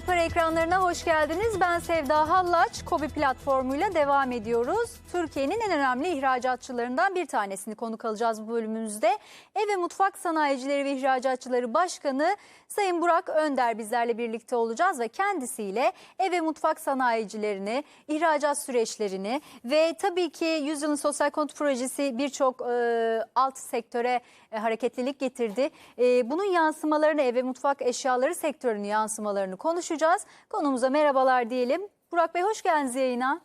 Alpar ekranlarına hoş geldiniz. Ben Sevda Hallaç. Kobi platformuyla devam ediyoruz. Türkiye'nin en önemli ihracatçılarından bir tanesini konuk alacağız bu bölümümüzde. Ev ve Mutfak Sanayicileri ve İhracatçıları Başkanı Sayın Burak Önder bizlerle birlikte olacağız ve kendisiyle ev ve mutfak sanayicilerini, ihracat süreçlerini ve tabii ki Yüzyılın Sosyal Konut Projesi birçok e, alt sektöre e, hareketlilik getirdi. E, bunun yansımalarını, ev ve mutfak eşyaları sektörünün yansımalarını konuşacağız. Konumuza merhabalar diyelim. Burak Bey hoş geldiniz yayına.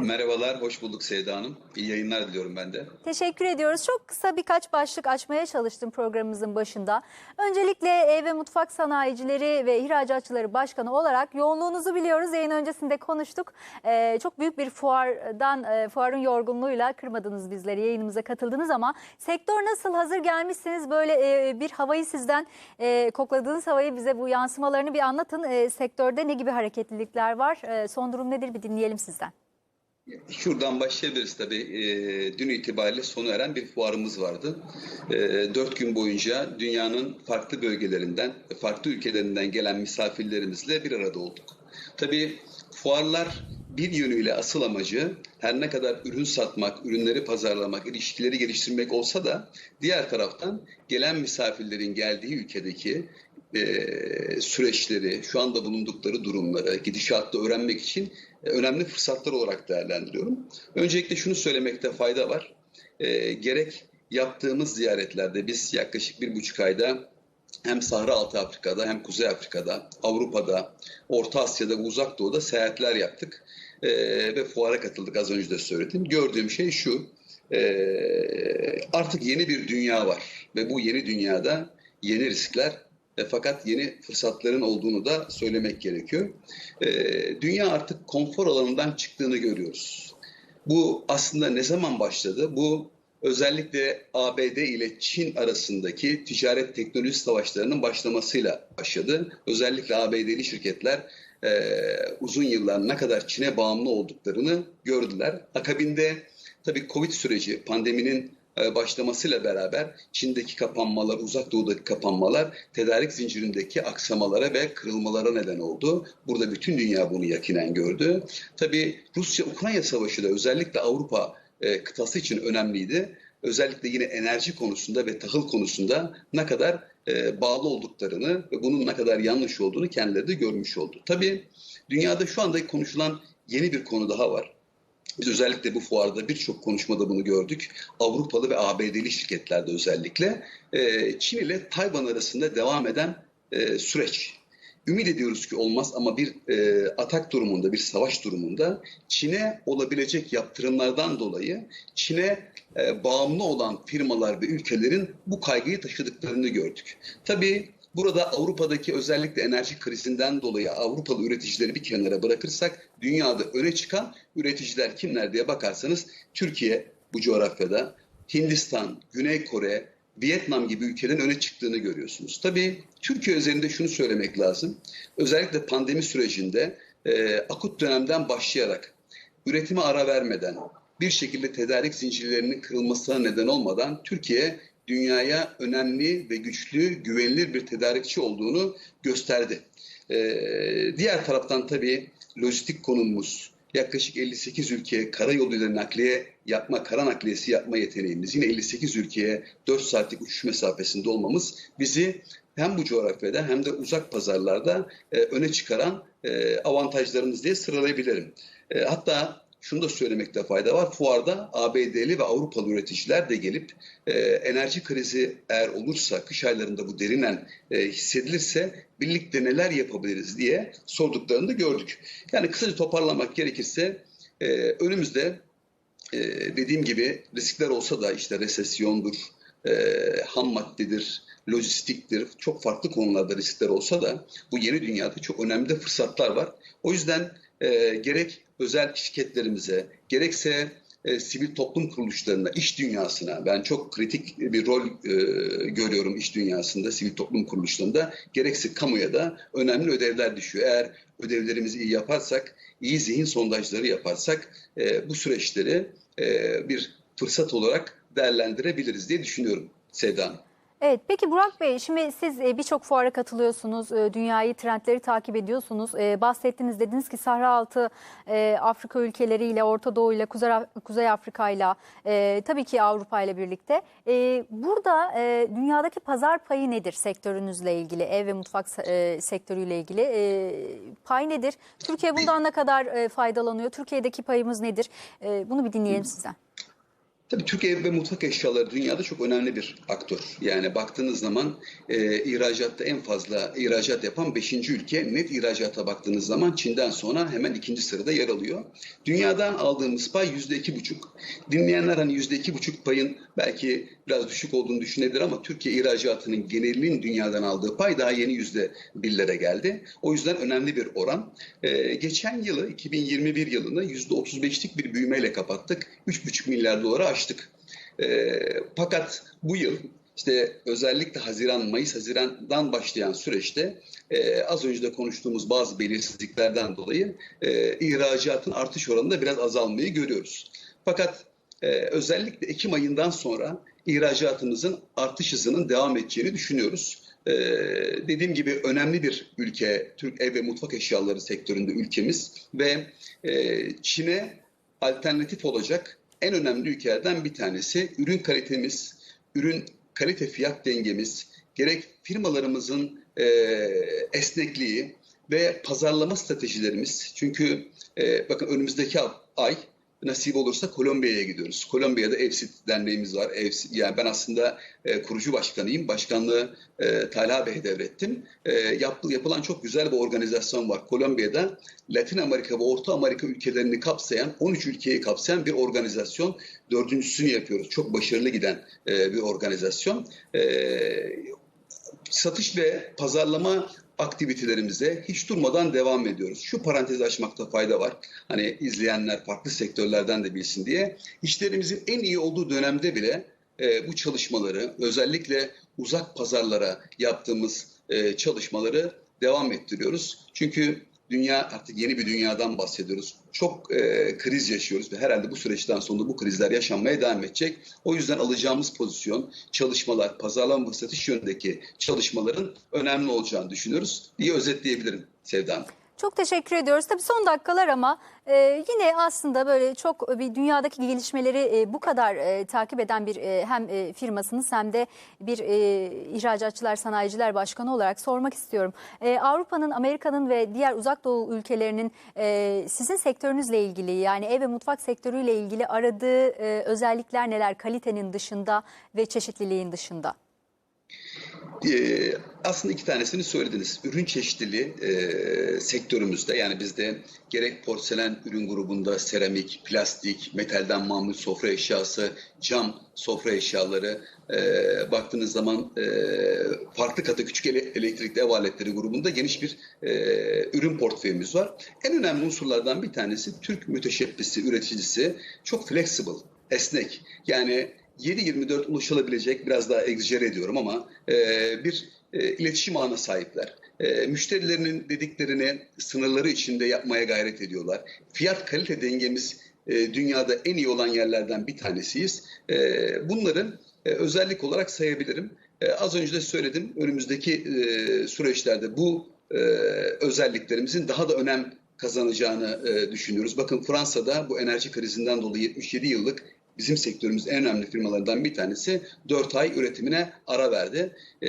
Merhabalar, hoş bulduk Sevda Hanım. İyi yayınlar diliyorum ben de. Teşekkür ediyoruz. Çok kısa birkaç başlık açmaya çalıştım programımızın başında. Öncelikle ev ve mutfak sanayicileri ve ihracatçıları başkanı olarak yoğunluğunuzu biliyoruz. Yayın öncesinde konuştuk. Ee, çok büyük bir fuardan, e, fuarın yorgunluğuyla kırmadınız bizleri, yayınımıza katıldınız ama sektör nasıl hazır gelmişsiniz? Böyle e, bir havayı sizden, e, kokladığınız havayı bize bu yansımalarını bir anlatın. E, sektörde ne gibi hareketlilikler var? E, son durum nedir bir dinleyelim sizden. Şuradan başlayabiliriz tabii. E, dün itibariyle sona eren bir fuarımız vardı. E, dört gün boyunca dünyanın farklı bölgelerinden, farklı ülkelerinden gelen misafirlerimizle bir arada olduk. Tabii fuarlar bir yönüyle asıl amacı her ne kadar ürün satmak, ürünleri pazarlamak, ilişkileri geliştirmek olsa da diğer taraftan gelen misafirlerin geldiği ülkedeki e, süreçleri, şu anda bulundukları durumları, gidişatta öğrenmek için önemli fırsatlar olarak değerlendiriyorum. Öncelikle şunu söylemekte fayda var. E, gerek yaptığımız ziyaretlerde biz yaklaşık bir buçuk ayda hem Sahra Altı Afrika'da hem Kuzey Afrika'da, Avrupa'da, Orta Asya'da ve Uzak Doğu'da seyahatler yaptık. E, ve fuara katıldık az önce de söyledim. Gördüğüm şey şu, e, artık yeni bir dünya var ve bu yeni dünyada yeni riskler e, fakat yeni fırsatların olduğunu da söylemek gerekiyor. E, dünya artık konfor alanından çıktığını görüyoruz. Bu aslında ne zaman başladı? Bu özellikle ABD ile Çin arasındaki ticaret teknoloji savaşlarının başlamasıyla başladı. Özellikle ABD'li şirketler e, uzun yıllar ne kadar Çin'e bağımlı olduklarını gördüler. Akabinde tabii Covid süreci, pandeminin başlamasıyla beraber Çin'deki kapanmalar, uzak doğudaki kapanmalar tedarik zincirindeki aksamalara ve kırılmalara neden oldu. Burada bütün dünya bunu yakinen gördü. Tabii Rusya-Ukrayna savaşı da özellikle Avrupa e, kıtası için önemliydi. Özellikle yine enerji konusunda ve tahıl konusunda ne kadar e, bağlı olduklarını ve bunun ne kadar yanlış olduğunu kendileri de görmüş oldu. Tabii dünyada şu anda konuşulan yeni bir konu daha var. Biz özellikle bu fuarda birçok konuşmada bunu gördük. Avrupalı ve ABD'li şirketlerde özellikle e, Çin ile Tayvan arasında devam eden e, süreç. Ümit ediyoruz ki olmaz ama bir e, atak durumunda, bir savaş durumunda Çin'e olabilecek yaptırımlardan dolayı Çin'e e, bağımlı olan firmalar ve ülkelerin bu kaygıyı taşıdıklarını gördük. Tabii Burada Avrupa'daki özellikle enerji krizinden dolayı Avrupalı üreticileri bir kenara bırakırsak dünyada öne çıkan üreticiler kimler diye bakarsanız Türkiye bu coğrafyada, Hindistan, Güney Kore, Vietnam gibi ülkelerin öne çıktığını görüyorsunuz. Tabii Türkiye üzerinde şunu söylemek lazım. Özellikle pandemi sürecinde e, akut dönemden başlayarak üretime ara vermeden, bir şekilde tedarik zincirlerinin kırılmasına neden olmadan Türkiye dünyaya önemli ve güçlü, güvenilir bir tedarikçi olduğunu gösterdi. Ee, diğer taraftan tabii lojistik konumumuz, yaklaşık 58 ülkeye karayoluyla nakliye yapma, kara nakliyesi yapma yeteneğimiz, yine 58 ülkeye 4 saatlik uçuş mesafesinde olmamız bizi hem bu coğrafyada hem de uzak pazarlarda e, öne çıkaran e, avantajlarımız diye sıralayabilirim. E, hatta şunu da söylemekte fayda var. Fuarda ABD'li ve Avrupalı üreticiler de gelip e, enerji krizi eğer olursa, kış aylarında bu derinen e, hissedilirse birlikte neler yapabiliriz diye sorduklarını da gördük. Yani kısaca toparlamak gerekirse e, önümüzde e, dediğim gibi riskler olsa da işte resesyondur, e, ham maddedir, lojistiktir, çok farklı konularda riskler olsa da bu yeni dünyada çok önemli fırsatlar var. O yüzden e, gerek özel şirketlerimize, gerekse e, sivil toplum kuruluşlarına, iş dünyasına ben çok kritik bir rol e, görüyorum iş dünyasında, sivil toplum kuruluşlarında. Gerekse kamuya da önemli ödevler düşüyor. Eğer ödevlerimizi iyi yaparsak, iyi zihin sondajları yaparsak e, bu süreçleri e, bir fırsat olarak değerlendirebiliriz diye düşünüyorum Sevda Hanım. Evet, peki Burak Bey, şimdi siz e, birçok fuara katılıyorsunuz, e, dünyayı, trendleri takip ediyorsunuz. E, Bahsettiniz, dediniz ki Sahra Altı Afrika ülkeleriyle, Orta Doğu ile, Kuzey, Afrika ile, tabii ki Avrupa ile birlikte. Burada dünyadaki pazar payı nedir sektörünüzle ilgili, ev ve mutfak sektörüyle ilgili? Pay nedir? Türkiye bundan ne kadar faydalanıyor? Türkiye'deki payımız nedir? Bunu bir dinleyelim sizden. Tabii Türkiye ve mutfak eşyaları dünyada çok önemli bir aktör. Yani baktığınız zaman e, ihracatta en fazla ihracat yapan 5. ülke net ihracata baktığınız zaman Çin'den sonra hemen ikinci sırada yer alıyor. Dünyadan aldığımız pay yüzde iki buçuk. Dinleyenler hani yüzde iki buçuk payın belki biraz düşük olduğunu düşünebilir ama Türkiye ihracatının genelinin dünyadan aldığı pay daha yeni yüzde birlere geldi. O yüzden önemli bir oran. E, geçen yılı 2021 yılını yüzde otuz beşlik bir büyümeyle kapattık. 3,5 milyar dolara aştık. E, fakat bu yıl işte özellikle Haziran, Mayıs, Haziran'dan başlayan süreçte e, az önce de konuştuğumuz bazı belirsizliklerden dolayı e, ihracatın artış oranında biraz azalmayı görüyoruz. Fakat e, özellikle Ekim ayından sonra ihracatımızın artış hızının devam edeceğini düşünüyoruz. Ee, dediğim gibi önemli bir ülke Türk ev ve mutfak eşyaları sektöründe ülkemiz ve e, Çin'e alternatif olacak en önemli ülkelerden bir tanesi. Ürün kalitemiz, ürün kalite fiyat dengemiz, gerek firmalarımızın e, esnekliği ve pazarlama stratejilerimiz. Çünkü e, bakın önümüzdeki ay nasip olursa Kolombiya'ya gidiyoruz. Kolombiya'da EFSİT derneğimiz var. EFSİT, yani ben aslında e, kurucu başkanıyım. Başkanlığı e, Talha Bey'e devrettim. E, yap, yapılan çok güzel bir organizasyon var. Kolombiya'da Latin Amerika ve Orta Amerika ülkelerini kapsayan, 13 ülkeyi kapsayan bir organizasyon. Dördüncüsünü yapıyoruz. Çok başarılı giden e, bir organizasyon. E, satış ve pazarlama aktivitelerimize hiç durmadan devam ediyoruz. Şu parantezi açmakta fayda var. Hani izleyenler farklı sektörlerden de bilsin diye. İşlerimizin en iyi olduğu dönemde bile e, bu çalışmaları özellikle uzak pazarlara yaptığımız e, çalışmaları devam ettiriyoruz. Çünkü dünya artık yeni bir dünyadan bahsediyoruz. Çok e, kriz yaşıyoruz ve herhalde bu süreçten sonra bu krizler yaşanmaya devam edecek. O yüzden alacağımız pozisyon, çalışmalar, pazarlama ve satış yönündeki çalışmaların önemli olacağını düşünüyoruz diye özetleyebilirim Sevda Hanım. Çok teşekkür ediyoruz. Tabii son dakikalar ama e, yine aslında böyle çok bir dünyadaki gelişmeleri e, bu kadar e, takip eden bir e, hem e, firmasınız hem de bir e, ihracatçılar sanayiciler başkanı olarak sormak istiyorum. E, Avrupa'nın, Amerika'nın ve diğer uzak doğu ülkelerinin e, sizin sektörünüzle ilgili yani ev ve mutfak sektörüyle ilgili aradığı e, özellikler neler kalitenin dışında ve çeşitliliğin dışında? Ee, aslında iki tanesini söylediniz. Ürün çeşitliliği e, sektörümüzde yani bizde gerek porselen ürün grubunda seramik, plastik, metalden mamul sofra eşyası, cam sofra eşyaları e, baktığınız zaman e, farklı katı küçük ele, elektrikli ev aletleri grubunda geniş bir e, ürün portföyümüz var. En önemli unsurlardan bir tanesi Türk müteşebbisi, üreticisi çok flexible, esnek. Yani 7-24 ulaşılabilecek biraz daha egzajere ediyorum ama e, bir e, iletişim ağına sahipler. E, müşterilerinin dediklerini sınırları içinde yapmaya gayret ediyorlar. Fiyat kalite dengemiz e, dünyada en iyi olan yerlerden bir tanesiyiz. E, bunları e, özellik olarak sayabilirim. E, az önce de söyledim önümüzdeki e, süreçlerde bu e, özelliklerimizin daha da önem kazanacağını e, düşünüyoruz. Bakın Fransa'da bu enerji krizinden dolayı 77 yıllık bizim sektörümüz en önemli firmalardan bir tanesi 4 ay üretimine ara verdi. E,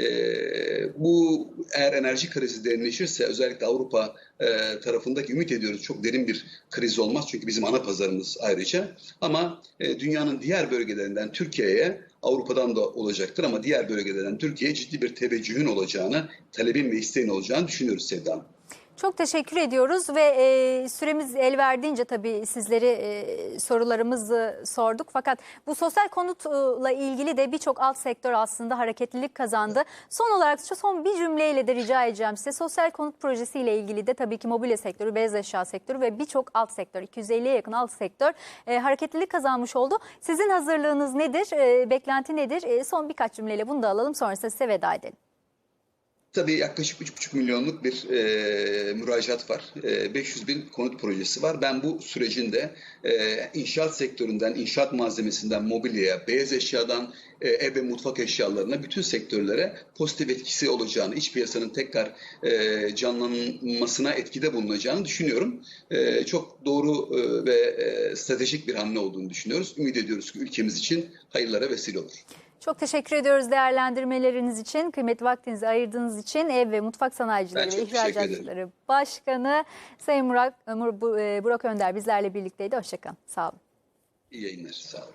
bu eğer enerji krizi derinleşirse özellikle Avrupa e, tarafındaki ümit ediyoruz çok derin bir kriz olmaz çünkü bizim ana pazarımız ayrıca. Ama e, dünyanın diğer bölgelerinden Türkiye'ye Avrupa'dan da olacaktır ama diğer bölgelerden Türkiye'ye ciddi bir teveccühün olacağını, talebin ve isteğin olacağını düşünüyoruz Sevda Hanım. Çok teşekkür ediyoruz ve e, süremiz el verdiğince tabii sizleri e, sorularımızı sorduk. Fakat bu sosyal konutla ilgili de birçok alt sektör aslında hareketlilik kazandı. Son olarak şu son bir cümleyle de rica edeceğim size. Sosyal konut projesiyle ilgili de tabii ki mobilya sektörü, beyaz eşya sektörü ve birçok alt sektör, 250'ye yakın alt sektör e, hareketlilik kazanmış oldu. Sizin hazırlığınız nedir, e, beklenti nedir? E, son birkaç cümleyle bunu da alalım sonrasında size veda edelim. Tabii yaklaşık 3,5 milyonluk bir e, müracaat var. E, 500 bin konut projesi var. Ben bu sürecin de e, inşaat sektöründen, inşaat malzemesinden, mobilyaya, beyaz eşyadan, e, ev ve mutfak eşyalarına bütün sektörlere pozitif etkisi olacağını, iç piyasanın tekrar e, canlanmasına etkide bulunacağını düşünüyorum. E, çok doğru e, ve e, stratejik bir hamle olduğunu düşünüyoruz. Ümit ediyoruz ki ülkemiz için hayırlara vesile olur. Çok teşekkür ediyoruz değerlendirmeleriniz için, kıymetli vaktinizi ayırdığınız için Ev ve Mutfak Sanayicileri ve. İhracatçıları Başkanı Sayın Murat, Burak Önder bizlerle birlikteydi. Hoşçakalın. Sağ olun. İyi yayınlar. Sağ olun.